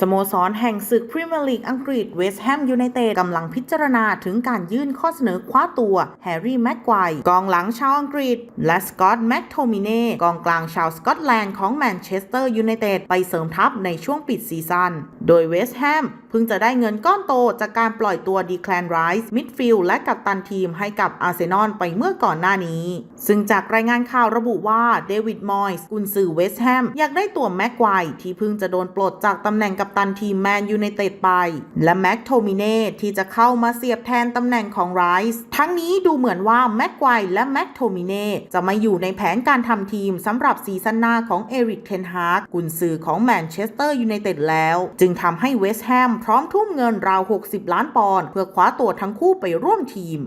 สโมสรแห่งศึกพรีเมียร์ลีกอังกฤษเวสต์แฮมยูไนเต็ดกำลังพิจารณาถึงการยื่นข้อเสนอคว้าตัวแฮร์รี่แม็กไกวกองหลังชาวอังกฤษ และสกอตต์แม็กโทมิเน่กองกลางชาวสกอตแลนด์ของแมนเชสเตอร์ยูไนเต็ดไปเสริมทัพในช่วงปิดซีซั่น โดยเวสต์แฮมเพิ่งจะได้เงินก้อนโตจากการปล่อยตัวดีแคลนไรส์มิดฟิลและกัปตันทีมให้กับอาร์เซนอลไปเมื่อก่อนหน้านี้ ซึ่งจากรายงานข่าวระบุว่าเดวิดมอยส์กุนซือเวสต์แฮมอยากได้ตัวแม็กไกวที่เพิ่งจะโดนปลดจากตำแหน่งกัปตันทีมแมนยูไนเต็ดไป และแม็กโทมิเน่ที่จะเข้ามาเสียบแทนตำแหน่งของไรส์ทั้งนี้ดูเหมือนว่าแม็กไกว์และแม็กโทมิเน่จะไม่อยู่ในแผนการทำทีมสำหรับซีซั่นหน้าของเอริกเทนฮากกุนซือของแมนเชสเตอร์ยูไนเต็ดแล้ว จึงทำให้เวสต์แฮมพร้อมทุ่มเงินราว 60 ล้านปอนด์เพื่อคว้าตัวทั้งคู่ไปร่วมทีม